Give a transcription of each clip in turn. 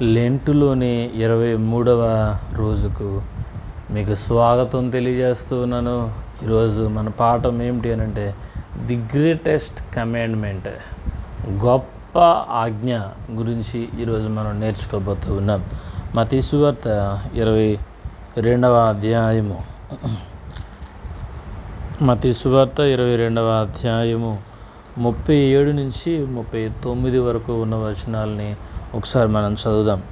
లెంటులోని ఇరవై మూడవ రోజుకు మీకు స్వాగతం తెలియజేస్తూ ఉన్నాను. ఈరోజు మన పాఠం ఏమిటి అని అంటే ది గ్రేటెస్ట్ కమాండ్మెంట్. గొప్ప ఆజ్ఞ గురించి ఈరోజు మనం నేర్చుకోబోతూ ఉన్నాం. మా తీసువార్త ఇరవై రెండవ అధ్యాయము. మతి తీసువార్త ఇరవై రెండవ అధ్యాయము. ముప్పై ఏడు నుంచి ముప్పై తొమ్మిది వరకు ఉన్న వచనాలని ఒకసారి మనం చదువుదాం.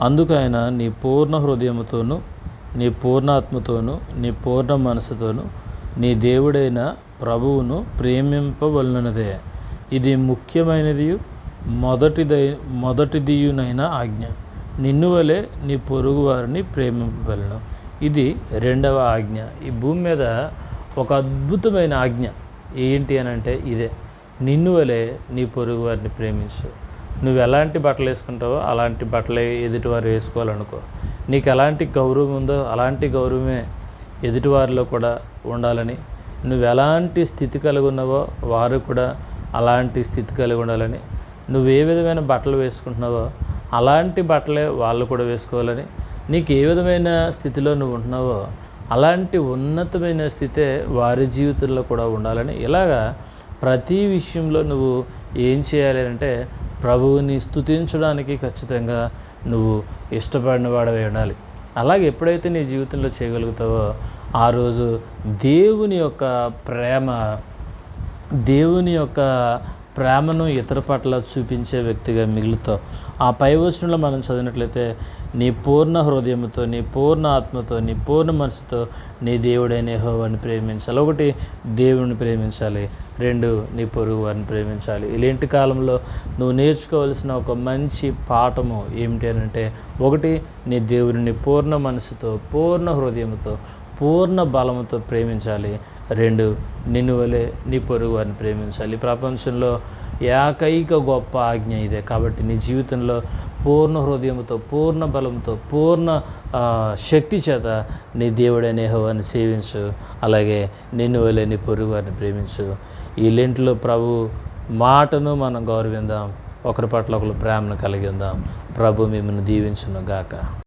అందుకైనా నీ పూర్ణ హృదయముతోనూ నీ పూర్ణాత్మతోనూ నీ పూర్ణ మనసుతోనూ నీ దేవుడైన ప్రభువును ప్రేమింపవలనదే. ఇది ముఖ్యమైనది మొదటిదై మొదటిదియునైన ఆజ్ఞ. నిన్ను వలె నీ పొరుగు వారిని ప్రేమింపవలను. ఇది రెండవ ఆజ్ఞ. ఈ భూమి మీద ఒక అద్భుతమైన ఆజ్ఞ. ఏంటి అని అంటే ఇదే. నిన్ను వలె నీ పొరుగు వారిని ప్రేమించు. నువ్వు ఎలాంటి బట్టలు వేసుకుంటావో అలాంటి బట్టలే ఎదుటివారు వేసుకోవాలనుకో. నీకు ఎలాంటి గౌరవం ఉందో అలాంటి గౌరవమే ఎదుటివారిలో కూడా ఉండాలని. నువ్వు ఎలాంటి స్థితి కలిగి ఉన్నావో వారు కూడా అలాంటి స్థితి కలిగి ఉండాలని. నువ్వు ఏ విధమైన బట్టలు వేసుకుంటున్నావో అలాంటి బట్టలే వాళ్ళు కూడా వేసుకోవాలని. నీకు ఏ విధమైన స్థితిలో నువ్వు ఉంటున్నావో అలాంటి ఉన్నతమైన స్థితే వారి జీవితంలో కూడా ఉండాలని. ఇలాగా ప్రతి విషయంలో నువ్వు ఏం చేయాలి అంటే ప్రభువుని స్థుతించడానికి ఖచ్చితంగా నువ్వు ఇష్టపడిన వాడవై ఉండాలి. అలాగే ఎప్పుడైతే నీ జీవితంలో చేయగలుగుతావో ఆ రోజు దేవుని యొక్క ప్రేమ దేవుని యొక్క ప్రేమను ఇతర పట్ల చూపించే వ్యక్తిగా మిగులుతావు ఆ పై వచనంలో మనం చదివినట్లయితే నీ పూర్ణ హృదయంతో నీ పూర్ణ ఆత్మతో నీ పూర్ణ మనసుతో నీ దేవుడైన హోవాన్ని ప్రేమించాలి. ఒకటి దేవుని ప్రేమించాలి. రెండు నీ పొరుగు వారిని ప్రేమించాలి. ఇలాంటి కాలంలో నువ్వు నేర్చుకోవాల్సిన ఒక మంచి పాఠము ఏమిటి అని అంటే ఒకటి నీ దేవుడిని పూర్ణ మనసుతో పూర్ణ హృదయంతో పూర్ణ బలముతో ప్రేమించాలి. రెండు నిన్ను వలె నీ పొరుగు వారిని ప్రేమించాలి. ప్రపంచంలో ఏకైక గొప్ప ఆజ్ఞ ఇదే. కాబట్టి నీ జీవితంలో పూర్ణ హృదయంతో పూర్ణ బలంతో పూర్ణ శక్తి చేత నీ దేవుడైన హోవాన్ని సేవించు. అలాగే నిన్ను వలె నీ పొరుగు వారిని ప్రేమించు. ఈ లెంట్లో ప్రభు మాటను మనం గౌరవిందాం. ఒకరి పట్ల ఒకరు ప్రేమను కలిగి ఉందాం. ప్రభు మిమ్మల్ని దీవించును గాక